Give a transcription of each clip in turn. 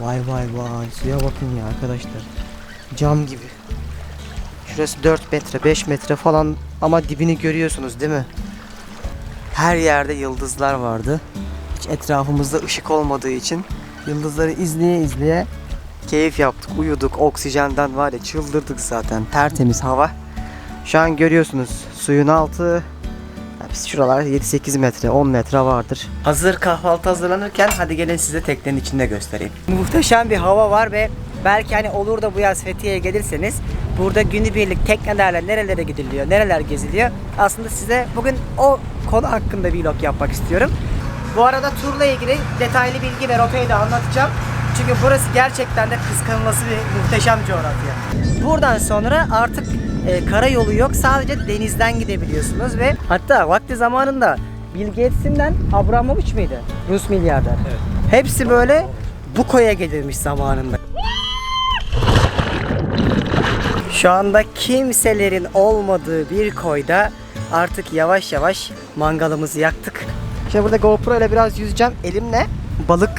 Vay vay vay suya bakın ya arkadaşlar. Cam gibi. Şurası 4 metre 5 metre falan ama dibini görüyorsunuz değil mi? Her yerde yıldızlar vardı. Hiç etrafımızda ışık olmadığı için yıldızları izleye izleye keyif yaptık, uyuduk. Oksijenden var ya çıldırdık zaten. Tertemiz hava. Şu an görüyorsunuz suyun altı şuralar 7-8 metre 10 metre vardır. Hazır kahvaltı hazırlanırken hadi gelin size teknenin içinde göstereyim. Muhteşem bir hava var ve belki hani olur da bu yaz Fethiye'ye gelirseniz burada günübirlik teknelerle nerelere gidiliyor, nereler geziliyor. Aslında size bugün o konu hakkında vlog yapmak istiyorum. Bu arada turla ilgili detaylı bilgi ve rotayı da anlatacağım. Çünkü burası gerçekten de kıskanılması bir muhteşem coğrafya. Buradan sonra artık e, kara yolu yok. Sadece denizden gidebiliyorsunuz ve hatta vakti zamanında Bill Gates'inden Abramovich miydi? Rus milyarder. Hepsi böyle bu koya gelirmiş zamanında. Şu anda kimselerin olmadığı bir koyda artık yavaş yavaş mangalımızı yaktık. Şimdi burada GoPro ile biraz yüzeceğim. Elimle balık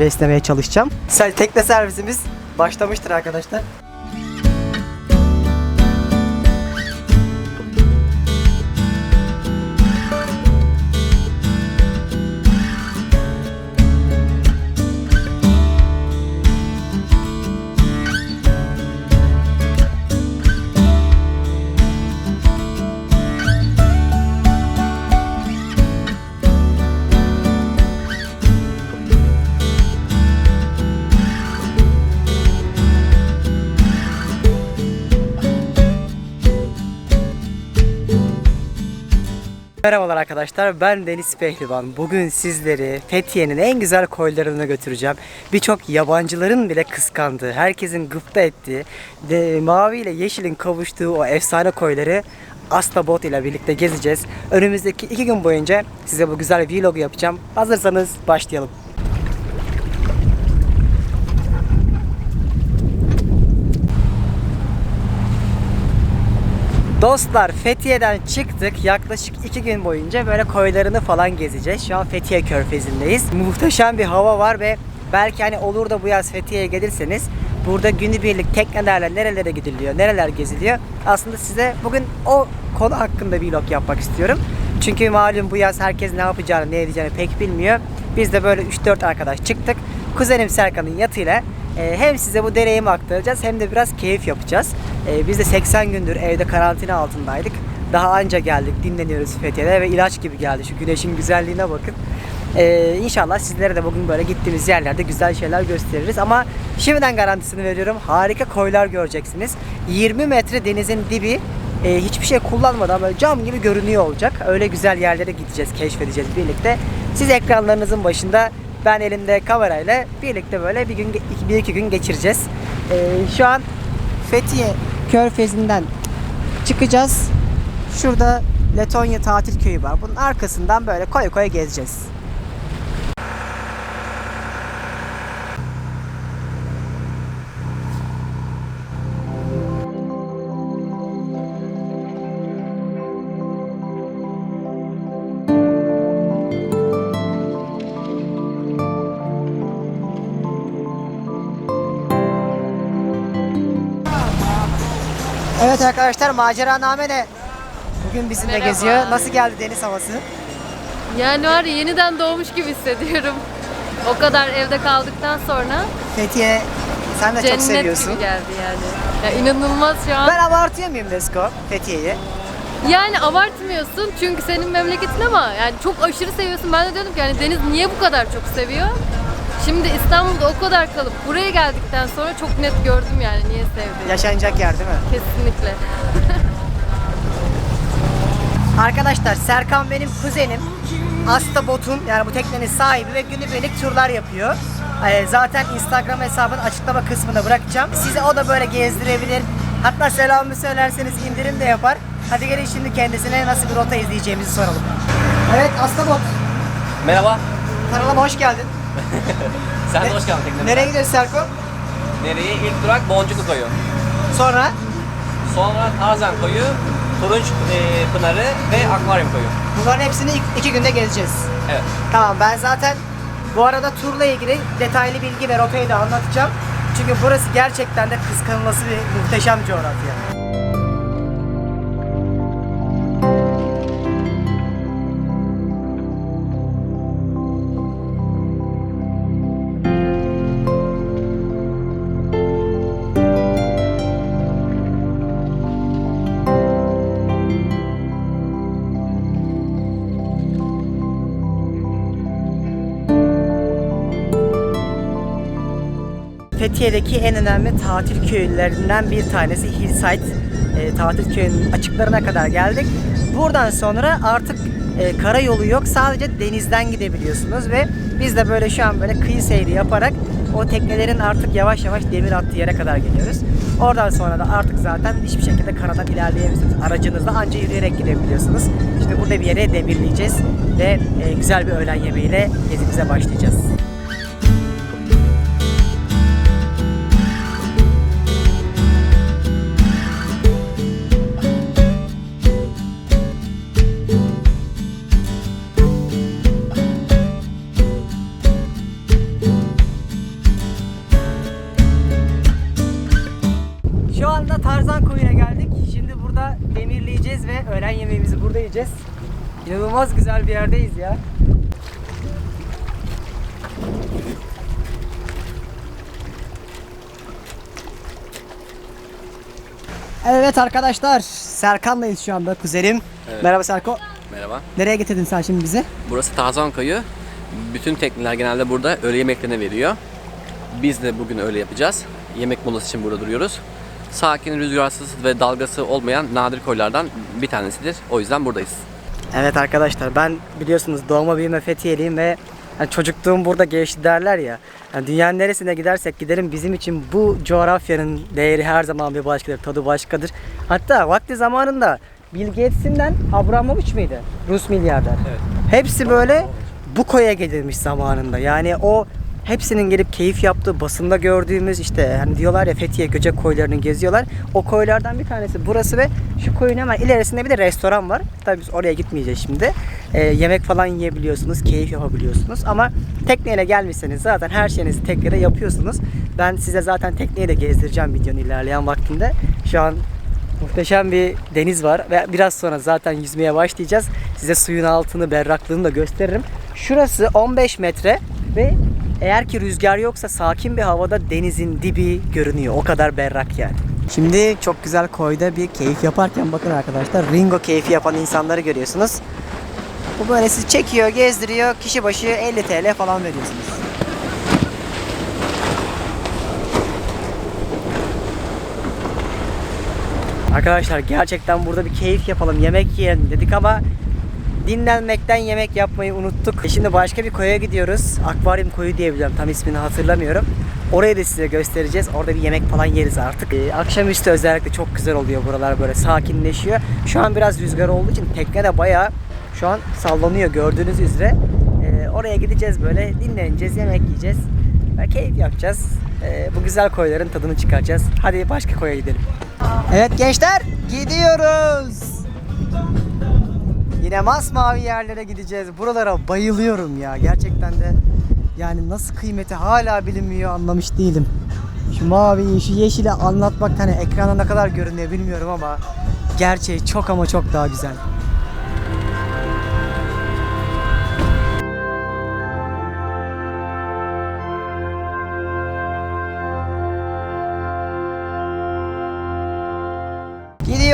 beslemeye çalışacağım. Tekne servisimiz başlamıştır arkadaşlar. Merhabalar arkadaşlar ben Deniz Pehlivan. Bugün sizleri Fethiye'nin en güzel koylarına götüreceğim. Birçok yabancıların bile kıskandığı, herkesin gıpta ettiği, de, mavi ile yeşilin kavuştuğu o efsane koyları Asla Bot ile birlikte gezeceğiz. Önümüzdeki iki gün boyunca size bu güzel vlog yapacağım. Hazırsanız başlayalım. Dostlar Fethiye'den çıktık. Yaklaşık iki gün boyunca böyle koylarını falan gezeceğiz. Şu an Fethiye Körfezi'ndeyiz. Muhteşem bir hava var ve belki hani olur da bu yaz Fethiye'ye gelirseniz burada günübirlik teknelerle nerelere gidiliyor, nereler geziliyor. Aslında size bugün o konu hakkında vlog yapmak istiyorum. Çünkü malum bu yaz herkes ne yapacağını, ne edeceğini pek bilmiyor. Biz de böyle 3-4 arkadaş çıktık. Kuzenim Serkan'ın yatıyla e, hem size bu deneyimi aktaracağız hem de biraz keyif yapacağız. E, biz de 80 gündür evde karantina altındaydık. Daha anca geldik, dinleniyoruz Fethiye'de ve ilaç gibi geldi. Şu güneşin güzelliğine bakın. E, inşallah sizlere de bugün böyle gittiğimiz yerlerde güzel şeyler gösteririz. Ama şimdiden garantisini veriyorum. Harika koylar göreceksiniz. 20 metre denizin dibi e, hiçbir şey kullanmadan böyle cam gibi görünüyor olacak. Öyle güzel yerlere gideceğiz, keşfedeceğiz birlikte. Siz ekranlarınızın başında ben elimde kamerayla birlikte böyle bir gün bir iki gün geçireceğiz. E, şu an Fethiye Körfezi'nden çıkacağız. Şurada Letonya tatil köyü var. Bunun arkasından böyle koy koy gezeceğiz. Arkadaşlar macera name de bugün bizimle Merhaba. geziyor. Nasıl geldi deniz havası? Yani var ya yeniden doğmuş gibi hissediyorum. O kadar evde kaldıktan sonra Fethiye sen de çok cennet seviyorsun. gibi geldi yani. Ya inanılmaz şu an. Ben abartıyor muyum Desko Fethiye'yi? Yani abartmıyorsun çünkü senin memleketin ama yani çok aşırı seviyorsun. Ben de diyordum ki yani Deniz niye bu kadar çok seviyor? Şimdi İstanbul'da o kadar kalıp buraya geldikten sonra çok net gördüm yani niye sevdiğini. Yaşanacak yer değil mi? Kesinlikle. Arkadaşlar Serkan benim kuzenim. Asta Bot'un yani bu teknenin sahibi ve günübirlik turlar yapıyor. Ee, zaten Instagram hesabını açıklama kısmına bırakacağım. Size o da böyle gezdirebilir. Hatta selamımı söylerseniz indirim de yapar. Hadi gelin şimdi kendisine nasıl bir rota izleyeceğimizi soralım. Evet Asta Bot. Merhaba. Kanalıma hoş geldin. Sen de hoş geldin tekneme. Nereye gidiyoruz Serko? Nereye? İlk durak Boncuklu Koyu. Sonra Sonra Tarzan Koyu, Turunç e, Pınarı ve Akvaryum Koyu. bunların hepsini iki günde gezeceğiz. Evet. Tamam ben zaten Bu arada turla ilgili detaylı bilgi ve rotayı da anlatacağım. Çünkü burası gerçekten de kıskanılması bir muhteşem coğrafya. Fethiye'deki en önemli tatil köylerinden bir tanesi Hillside. E, tatil köyünün açıklarına kadar geldik. Buradan sonra artık e, karayolu yok. Sadece denizden gidebiliyorsunuz ve biz de böyle şu an böyle kıyı seyri yaparak o teknelerin artık yavaş yavaş demir attığı yere kadar geliyoruz. Oradan sonra da artık zaten hiçbir şekilde karadan ilerleyemiyorsunuz. Aracınızla anca yürüyerek gidebiliyorsunuz. Şimdi burada bir yere demirleyeceğiz ve e, güzel bir öğlen yemeğiyle gezimize başlayacağız. Güzel bir yerdeyiz ya. Evet arkadaşlar, Serkan'layız şu anda kuzenim. Evet. Merhaba Serko. Merhaba. Nereye getirdin sen şimdi bizi? Burası Tazan Köyü. Bütün tekneler genelde burada öğle yemeklerini veriyor. Biz de bugün öyle yapacağız. Yemek molası için burada duruyoruz. Sakin, rüzgarsız ve dalgası olmayan nadir koylardan bir tanesidir. O yüzden buradayız. Evet arkadaşlar ben biliyorsunuz doğma büyüme Fethiye'liyim ve yani çocukluğum burada geçti derler ya. Yani dünyanın neresine gidersek gidelim bizim için bu coğrafyanın değeri her zaman bir başkadır, tadı başkadır. Hatta vakti zamanında Bill Gates'inden Abramovich miydi? Rus milyarder. Evet. Hepsi böyle bu koya gelirmiş zamanında. Yani o hepsinin gelip keyif yaptığı basında gördüğümüz işte hani diyorlar ya Fethiye Göcek koylarını geziyorlar. O koylardan bir tanesi burası ve şu koyun hemen ilerisinde bir de restoran var. Tabii biz oraya gitmeyeceğiz şimdi. Ee, yemek falan yiyebiliyorsunuz, keyif yapabiliyorsunuz ama tekneyle gelmişseniz zaten her şeyinizi teknede yapıyorsunuz. Ben size zaten tekneyi de gezdireceğim videonun ilerleyen vaktinde. Şu an Muhteşem bir deniz var ve biraz sonra zaten yüzmeye başlayacağız. Size suyun altını, berraklığını da gösteririm. Şurası 15 metre ve eğer ki rüzgar yoksa sakin bir havada denizin dibi görünüyor. O kadar berrak yani. Şimdi çok güzel koyda bir keyif yaparken bakın arkadaşlar Ringo keyfi yapan insanları görüyorsunuz. Bu böyle sizi çekiyor, gezdiriyor. Kişi başı 50 TL falan veriyorsunuz. Arkadaşlar gerçekten burada bir keyif yapalım, yemek yiyelim dedik ama dinlenmekten yemek yapmayı unuttuk. E Şimdi başka bir koya gidiyoruz. Akvaryum koyu diye biliyorum. Tam ismini hatırlamıyorum. Orayı da size göstereceğiz. Orada bir yemek falan yeriz artık. Ee, akşamüstü özellikle çok güzel oluyor buralar böyle sakinleşiyor. Şu an biraz rüzgar olduğu için tekne de bayağı şu an sallanıyor gördüğünüz üzere. Ee, oraya gideceğiz böyle dinleneceğiz, yemek yiyeceğiz. Ve keyif yapacağız. Ee, bu güzel koyların tadını çıkaracağız. Hadi başka koya gidelim. Evet gençler gidiyoruz. Yine masmavi yerlere gideceğiz. Buralara bayılıyorum ya. Gerçekten de yani nasıl kıymeti hala bilinmiyor anlamış değilim. Şu maviyi, şu yeşili anlatmak hani ekrana ne kadar görünüyor bilmiyorum ama gerçeği çok ama çok daha güzel.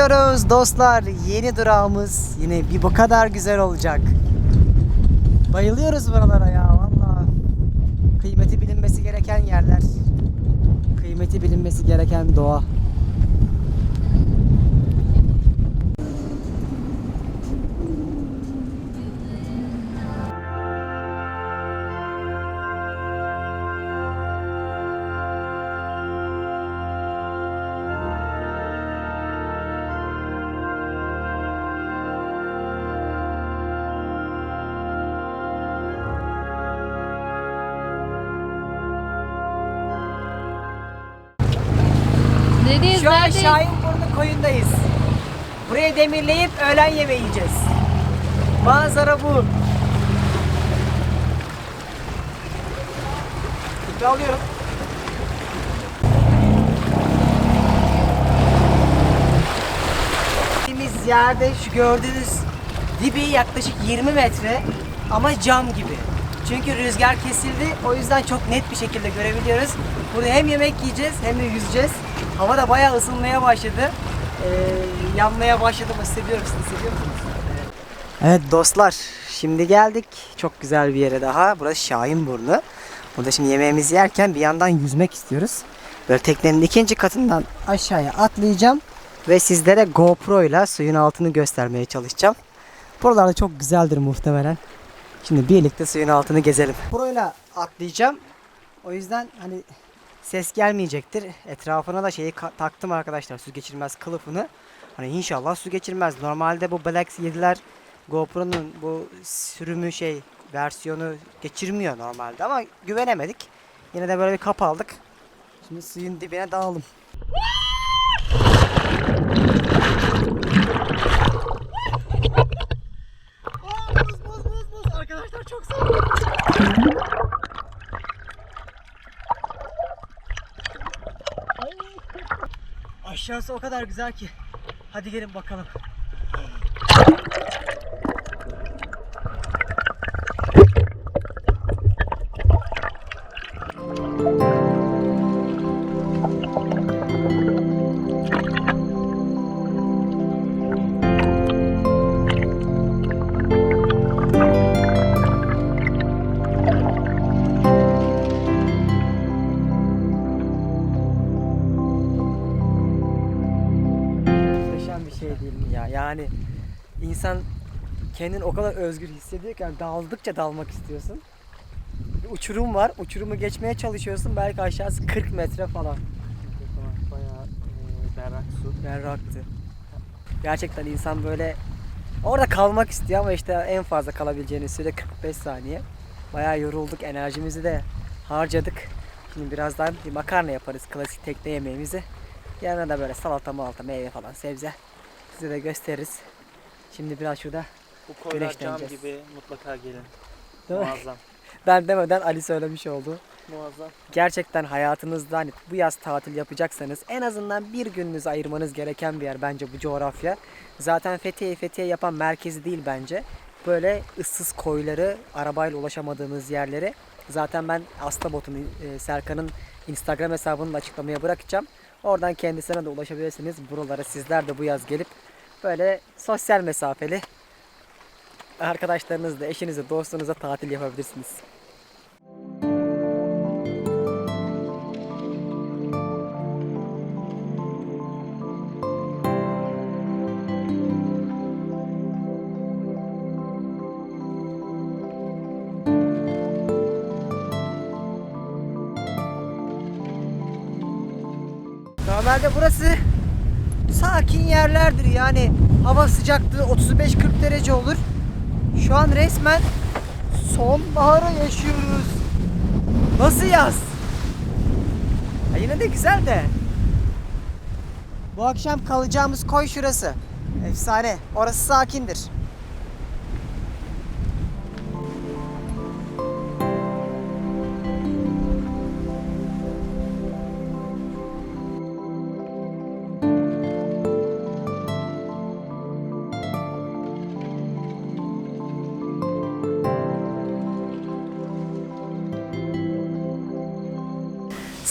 Gidiyoruz dostlar. Yeni durağımız yine bir bu kadar güzel olacak. Bayılıyoruz buralara ya valla. Kıymeti bilinmesi gereken yerler. Kıymeti bilinmesi gereken doğa. Demirleyip öğlen yemeği yiyeceğiz. Manzara bu. Şöyle alıyorum. Gittiğimiz yerde şu gördüğünüz dibi yaklaşık 20 metre ama cam gibi. Çünkü rüzgar kesildi. O yüzden çok net bir şekilde görebiliyoruz. Burada hem yemek yiyeceğiz hem de yüzeceğiz. Hava da bayağı ısınmaya başladı. Ee, yanmaya başladım hissediyorum. Siz hissediyor musunuz? Evet dostlar, şimdi geldik çok güzel bir yere daha. Burası Şahinburnu. Burada şimdi yemeğimizi yerken bir yandan yüzmek istiyoruz. Böyle teknenin ikinci katından aşağıya atlayacağım ve sizlere GoPro ile suyun altını göstermeye çalışacağım. Buralarda çok güzeldir muhtemelen. Şimdi birlikte suyun altını gezelim. GoPro ile atlayacağım. O yüzden hani ses gelmeyecektir. Etrafına da şeyi taktım arkadaşlar su geçirmez kılıfını. Hani inşallah su geçirmez. Normalde bu Black 7'ler GoPro'nun bu sürümü şey versiyonu geçirmiyor normalde ama güvenemedik. Yine de böyle bir kap aldık. Şimdi suyun dibine dalalım. Aşağısı o kadar güzel ki. Hadi gelin bakalım. Yani insan kendini o kadar özgür hissediyor ki yani daldıkça dalmak istiyorsun. Bir uçurum var. Uçurumu geçmeye çalışıyorsun. Belki aşağısı 40 metre falan. Bayağı e, berrak su. Berraktı. Gerçekten insan böyle orada kalmak istiyor ama işte en fazla kalabileceğiniz süre 45 saniye. Bayağı yorulduk. Enerjimizi de harcadık. Şimdi birazdan bir makarna yaparız. Klasik tekne yemeğimizi. Yanına da böyle salata malata meyve falan sebze. Size de gösteririz. Şimdi biraz şurada Bu koylar cam Güneşleneceğiz. gibi mutlaka gelin. Değil mi? Muazzam. ben demeden Ali söylemiş oldu. Muazzam. gerçekten hayatınızda hani bu yaz tatil yapacaksanız en azından bir gününüzü ayırmanız gereken bir yer bence bu coğrafya. Zaten Fethiye Fethiye yapan merkezi değil bence. Böyle ıssız koyları, arabayla ulaşamadığınız yerleri. Zaten ben Astabot'un, e, Serkan'ın Instagram hesabını da açıklamaya bırakacağım. Oradan kendisine de ulaşabilirsiniz. Buralara sizler de bu yaz gelip böyle sosyal mesafeli arkadaşlarınızla, eşinizle, dostunuzla tatil yapabilirsiniz. Normalde burası sakin yerlerdir yani hava sıcaklığı 35-40 derece olur. Şu an resmen sonbaharı yaşıyoruz. Nasıl yaz? Ya yine de güzel de. Bu akşam kalacağımız koy şurası. Efsane. Orası sakindir.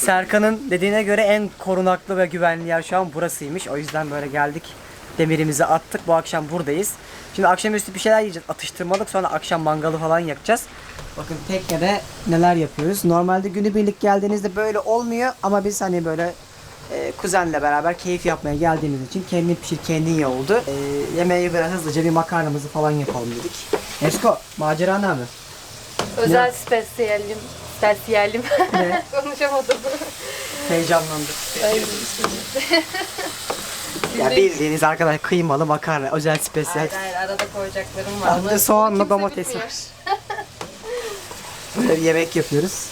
Serkan'ın dediğine göre en korunaklı ve güvenli yer şu an burasıymış. O yüzden böyle geldik. Demirimizi attık. Bu akşam buradayız. Şimdi akşamüstü bir şeyler yiyeceğiz. Atıştırmalık sonra akşam mangalı falan yakacağız. Bakın teknede neler yapıyoruz. Normalde günübirlik geldiğinizde böyle olmuyor ama biz hani böyle e, kuzenle beraber keyif yapmaya geldiğimiz için kendin pişir kendin ye oldu. E, yemeği biraz hızlıca bir makarnamızı falan yapalım dedik. Esko macera ne abi? Özel spesiyelim. Spesiyelim. Ne? Konuşamadım. Heyecanlandık. Ay. Ya bildiğiniz arkadaş kıymalı makarna özel spesiyel. Hayır hayır arada koyacaklarım var. Hem de Onları soğanla kimse domates bilmiyor. var. Böyle bir yemek yapıyoruz.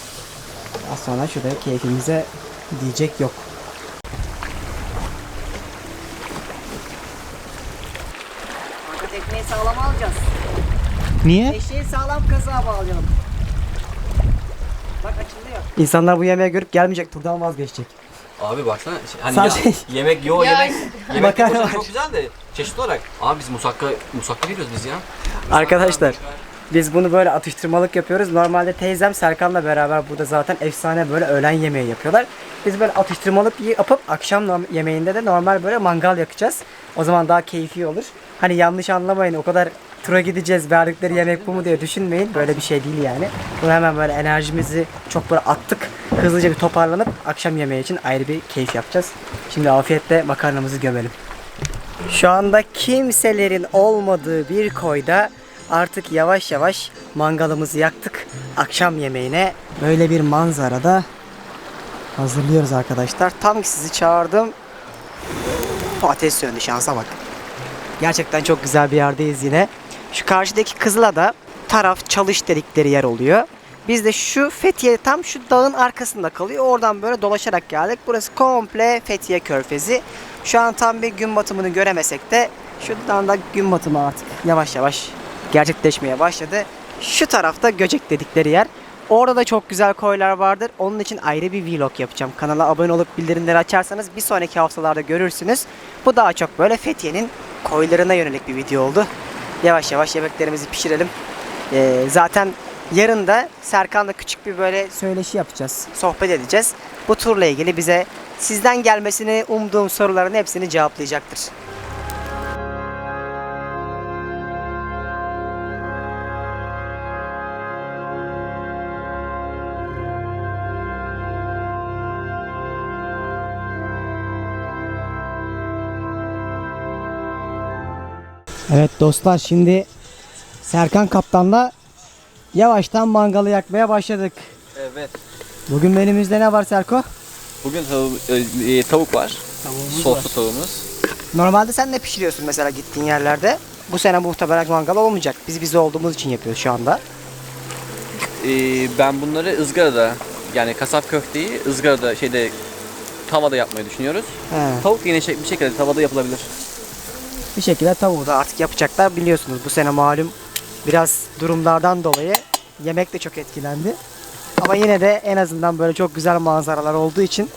Az sonra şuraya keyfimize diyecek yok. Tekneyi sağlam alacağız. Niye? Eşeği sağlam kazığa bağlayalım. Bak İnsanlar bu yemeği görüp gelmeyecek, turdan vazgeçecek. Abi baksana hani Sadece- ya, yemek yo Ya- yemek yemek Makarna var. çok güzel de çeşit olarak. Abi biz musakka musakka veriyoruz biz ya. Arkadaşlar biz bunu böyle atıştırmalık yapıyoruz. Normalde teyzem Serkan'la beraber burada zaten efsane böyle öğlen yemeği yapıyorlar. Biz böyle atıştırmalık yapıp akşam norm- yemeğinde de normal böyle mangal yakacağız. O zaman daha keyifli olur. Hani yanlış anlamayın o kadar tura gideceğiz verdikleri yemek bu mu diye düşünmeyin. Böyle bir şey değil yani. Bunu hemen böyle enerjimizi çok böyle attık. Hızlıca bir toparlanıp akşam yemeği için ayrı bir keyif yapacağız. Şimdi afiyetle makarnamızı gömelim. Şu anda kimselerin olmadığı bir koyda artık yavaş yavaş mangalımızı yaktık. Akşam yemeğine böyle bir manzarada hazırlıyoruz arkadaşlar. Tam sizi çağırdım. Ateş söndü şansa bak. Gerçekten çok güzel bir yerdeyiz yine. Şu karşıdaki Kızılada taraf çalış dedikleri yer oluyor. Biz de şu Fethiye tam şu dağın arkasında kalıyor. Oradan böyle dolaşarak geldik. Burası komple Fethiye Körfezi. Şu an tam bir gün batımını göremesek de şuradan da gün batımı artık yavaş yavaş gerçekleşmeye başladı. Şu tarafta Göcek dedikleri yer. Orada da çok güzel koylar vardır. Onun için ayrı bir vlog yapacağım. Kanala abone olup bildirimleri açarsanız bir sonraki haftalarda görürsünüz. Bu daha çok böyle Fethiye'nin koylarına yönelik bir video oldu. Yavaş yavaş yemeklerimizi pişirelim. Ee, zaten yarın da Serkan'la küçük bir böyle söyleşi yapacağız. Sohbet edeceğiz. Bu turla ilgili bize sizden gelmesini umduğum soruların hepsini cevaplayacaktır. Evet dostlar şimdi Serkan Kaptan'la yavaştan mangalı yakmaya başladık. Evet. Bugün menümüzde ne var Serko? Bugün tavu- e, e, tavuk var. Soslu tavuğumuz. Normalde sen ne pişiriyorsun mesela gittiğin yerlerde? Bu sene muhtemelen mangal olmayacak. Biz bize olduğumuz için yapıyoruz şu anda. E, ben bunları ızgarada yani kasap köfteyi ızgarada şeyde tavada yapmayı düşünüyoruz. He. Tavuk yine şey, bir şekilde tavada yapılabilir. Bir şekilde tavuğu da artık yapacaklar biliyorsunuz. Bu sene malum biraz durumlardan dolayı yemek de çok etkilendi. Ama yine de en azından böyle çok güzel manzaralar olduğu için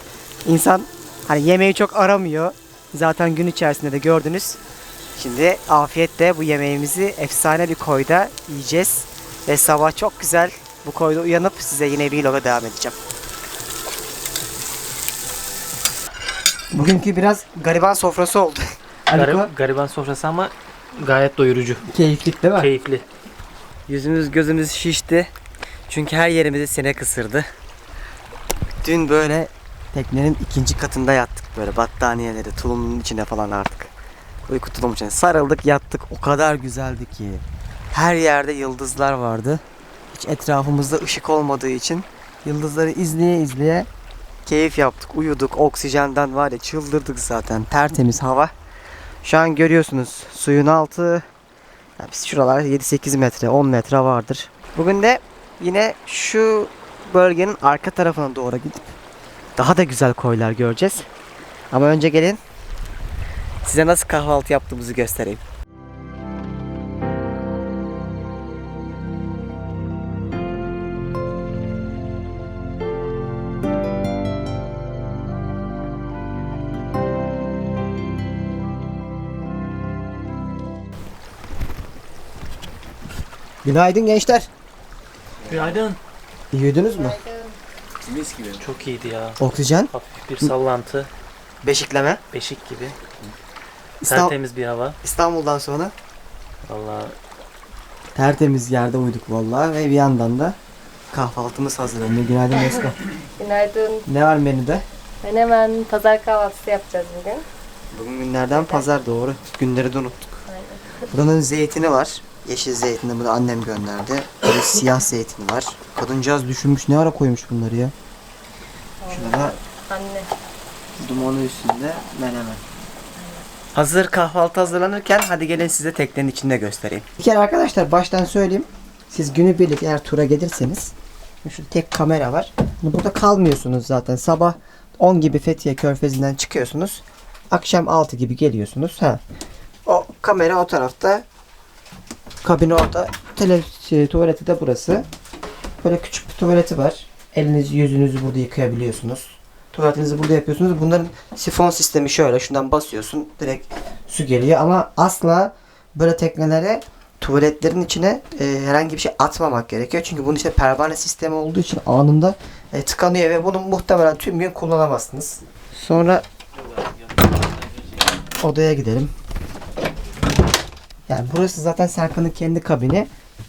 insan hani yemeği çok aramıyor. Zaten gün içerisinde de gördünüz. Şimdi afiyetle bu yemeğimizi efsane bir koyda yiyeceğiz. Ve sabah çok güzel bu koyda uyanıp size yine vloga devam edeceğim. Bugünkü biraz gariban sofrası oldu. Garip, gariban sofrası ama gayet doyurucu. Keyiflik değil mi? Keyifli. Yüzümüz gözümüz şişti. Çünkü her yerimizi sinek ısırdı. Dün böyle teknenin ikinci katında yattık böyle battaniyeleri tulumun içine falan artık. Uyku tulumun içine sarıldık yattık. O kadar güzeldi ki. Her yerde yıldızlar vardı. Hiç etrafımızda ışık olmadığı için yıldızları izleye izleye keyif yaptık. Uyuduk. Oksijenden var ya çıldırdık zaten. Tertemiz hava. Şu an görüyorsunuz suyun altı biz şuralar 7-8 metre, 10 metre vardır. Bugün de yine şu bölgenin arka tarafına doğru gidip daha da güzel koylar göreceğiz. Ama önce gelin size nasıl kahvaltı yaptığımızı göstereyim. Günaydın gençler. Günaydın. Yürüdünüz mü? Mis gibi. Çok iyiydi ya. Oksijen, Hafif bir sallantı. beşikleme. Beşik gibi. İstan- Tertemiz bir hava. İstanbul'dan sonra Vallahi tertemiz yerde uyuduk vallahi ve bir yandan da kahvaltımız hazırlanıyor. Günaydın Mesko. Günaydın. Ne var menüde? Ben hemen pazar kahvaltısı yapacağız bugün. Bugün günlerden pazar doğru. Günleri de unuttuk. Buranın zeytini var. Yeşil zeytini bunu annem gönderdi. Böyle siyah zeytini var. Kadıncağız düşünmüş ne ara koymuş bunları ya. Şurada Anne. dumanı üstünde menemen. Hazır kahvaltı hazırlanırken hadi gelin size teknenin içinde göstereyim. Bir kere arkadaşlar baştan söyleyeyim. Siz günübirlik eğer tura gelirseniz şu tek kamera var. Hani Burada kalmıyorsunuz zaten. Sabah 10 gibi Fethiye Körfezi'nden çıkıyorsunuz. Akşam 6 gibi geliyorsunuz. Ha. O kamera o tarafta. Kabin orada. Tele, şey, tuvaleti de burası. Böyle küçük bir tuvaleti var. elinizi yüzünüzü burada yıkayabiliyorsunuz. Tuvaletinizi burada yapıyorsunuz. Bunların sifon sistemi şöyle. Şundan basıyorsun. Direkt su geliyor. Ama asla böyle teknelere tuvaletlerin içine e, herhangi bir şey atmamak gerekiyor. Çünkü bunun içinde pervane sistemi olduğu için anında e, tıkanıyor ve bunu muhtemelen tüm gün kullanamazsınız. Sonra odaya gidelim. Yani burası zaten Serkan'ın kendi kabini.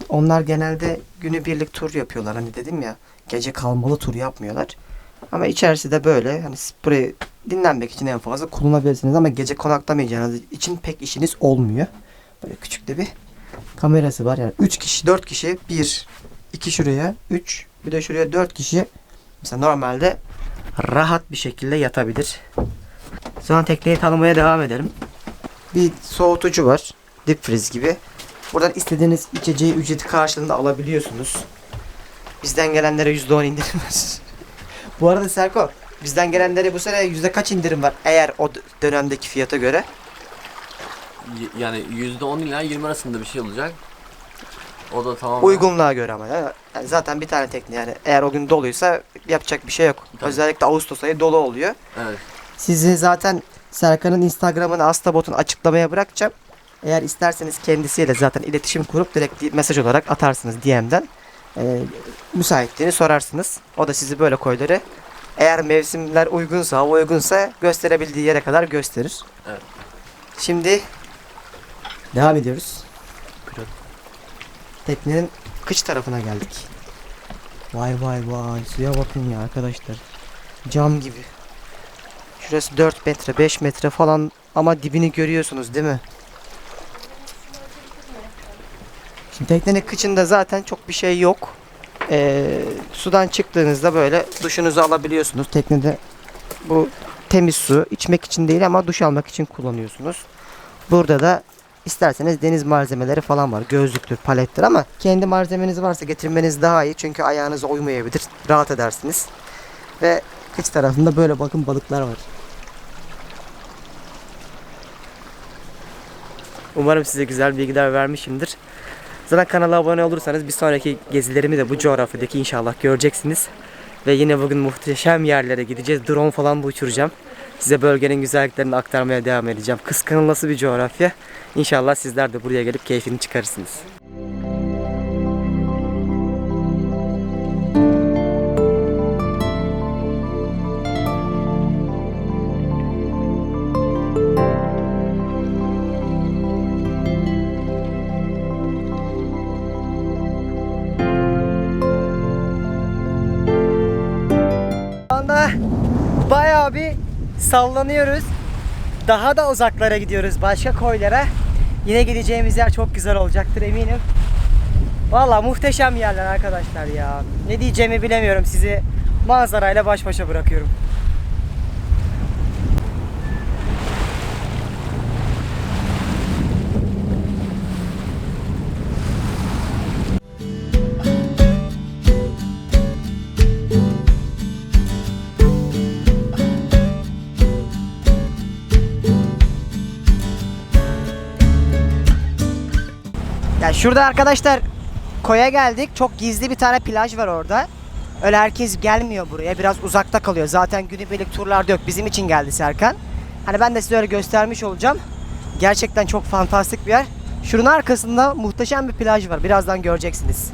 Onlar genelde günübirlik tur yapıyorlar. Hani dedim ya gece kalmalı tur yapmıyorlar. Ama içerisi de böyle. Hani burayı dinlenmek için en fazla kullanabilirsiniz ama gece konaklamayacağınız için pek işiniz olmuyor. Böyle küçük de bir kamerası var. Yani 3 kişi, 4 kişi, 1, 2 şuraya, 3, bir de şuraya 4 kişi mesela normalde rahat bir şekilde yatabilir. Sonra tekneyi tanımaya devam edelim. Bir soğutucu var. Dip freeze gibi. Buradan istediğiniz içeceği ücreti karşılığında alabiliyorsunuz. Bizden gelenlere %10 indirim var. bu arada Serko, bizden gelenlere bu sene yüzde kaç indirim var eğer o dönemdeki fiyata göre? Y- Yani %10 ila 20 arasında bir şey olacak. O da tamamen Uygunluğa göre ama. ya. Yani zaten bir tane tekne yani. Eğer o gün doluysa yapacak bir şey yok. Tabii. Özellikle Ağustos ayı dolu oluyor. Evet. Sizi zaten Serkan'ın Instagram'ını Astabot'un açıklamaya bırakacağım. Eğer isterseniz kendisiyle zaten iletişim kurup direkt di- mesaj olarak atarsınız DM'den. Ee, müsaitliğini sorarsınız. O da sizi böyle koyları eğer mevsimler uygunsa, hava uygunsa gösterebildiği yere kadar gösterir. Evet. Şimdi devam ediyoruz. Teknenin kıç tarafına geldik. Vay vay vay suya bakın ya arkadaşlar. Cam gibi. Şurası 4 metre 5 metre falan ama dibini görüyorsunuz değil mi? Şimdi teknenin kıçında zaten çok bir şey yok. Ee, sudan çıktığınızda böyle duşunuzu alabiliyorsunuz. Teknede bu temiz su içmek için değil ama duş almak için kullanıyorsunuz. Burada da isterseniz deniz malzemeleri falan var. Gözlüktür, palettir ama kendi malzemeniz varsa getirmeniz daha iyi. Çünkü ayağınıza uymayabilir. Rahat edersiniz. Ve kıç tarafında böyle bakın balıklar var. Umarım size güzel bilgiler vermişimdir. Zaten kanala abone olursanız bir sonraki gezilerimi de bu coğrafyadaki inşallah göreceksiniz. Ve yine bugün muhteşem yerlere gideceğiz. Drone falan da uçuracağım. Size bölgenin güzelliklerini aktarmaya devam edeceğim. Kıskanılması bir coğrafya. İnşallah sizler de buraya gelip keyfini çıkarırsınız. Daha da uzaklara gidiyoruz başka koylara. Yine gideceğimiz yer çok güzel olacaktır eminim. Valla muhteşem yerler arkadaşlar ya. Ne diyeceğimi bilemiyorum sizi manzarayla baş başa bırakıyorum. Şurada arkadaşlar koya geldik. Çok gizli bir tane plaj var orada. Öyle herkes gelmiyor buraya. Biraz uzakta kalıyor. Zaten günübirlik turlarda yok. Bizim için geldi Serkan. Hani ben de size öyle göstermiş olacağım. Gerçekten çok fantastik bir yer. Şunun arkasında muhteşem bir plaj var. Birazdan göreceksiniz.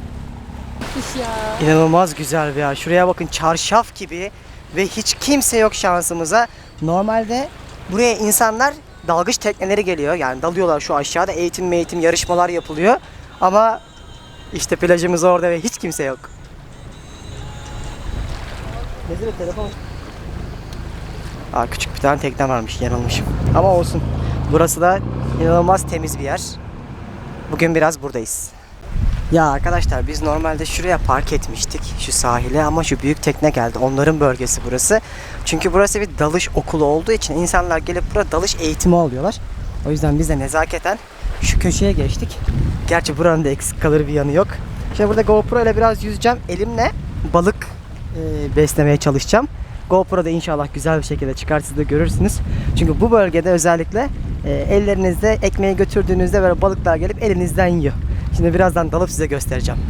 Ya. İnanılmaz güzel bir yer. Şuraya bakın çarşaf gibi ve hiç kimse yok şansımıza. Normalde buraya insanlar dalgıç tekneleri geliyor. Yani dalıyorlar şu aşağıda eğitim eğitim yarışmalar yapılıyor. Ama işte plajımız orada ve hiç kimse yok. Nezire telefon. Aa, küçük bir tane tekne varmış yanılmışım. Ama olsun. Burası da inanılmaz temiz bir yer. Bugün biraz buradayız. Ya arkadaşlar biz normalde şuraya park etmiştik şu sahile ama şu büyük tekne geldi. Onların bölgesi burası. Çünkü burası bir dalış okulu olduğu için insanlar gelip burada dalış eğitimi alıyorlar. O yüzden biz de nezaketen şu köşeye geçtik. Gerçi buranın da eksik kalır bir yanı yok. Şimdi burada GoPro ile biraz yüzeceğim. Elimle balık e, beslemeye çalışacağım. GoPro'da inşallah güzel bir şekilde çıkar siz de görürsünüz. Çünkü bu bölgede özellikle e, ellerinizde ekmeği götürdüğünüzde böyle balıklar gelip elinizden yiyor. Şimdi birazdan dalıp size göstereceğim.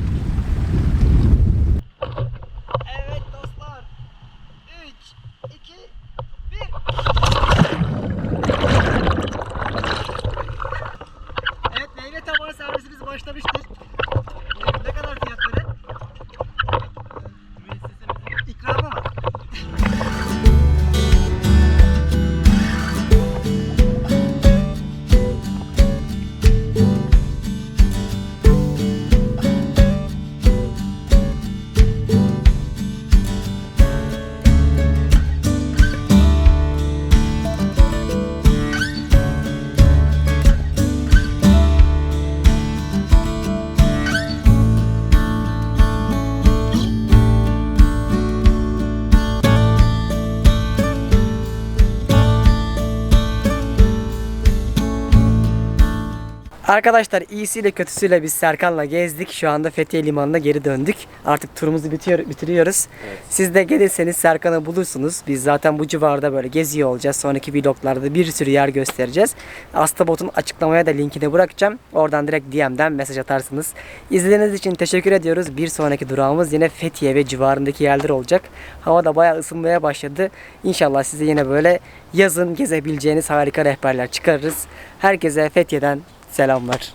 Arkadaşlar iyisiyle kötüsüyle biz Serkan'la gezdik. Şu anda Fethiye Limanı'na geri döndük. Artık turumuzu bitiyor, bitiriyoruz. Siz de gelirseniz Serkan'ı bulursunuz. Biz zaten bu civarda böyle geziyor olacağız. Sonraki vloglarda bir sürü yer göstereceğiz. Astabot'un açıklamaya da linkini bırakacağım. Oradan direkt DM'den mesaj atarsınız. İzlediğiniz için teşekkür ediyoruz. Bir sonraki durağımız yine Fethiye ve civarındaki yerler olacak. Hava da bayağı ısınmaya başladı. İnşallah size yine böyle yazın gezebileceğiniz harika rehberler çıkarırız. Herkese Fethiye'den Selamlar.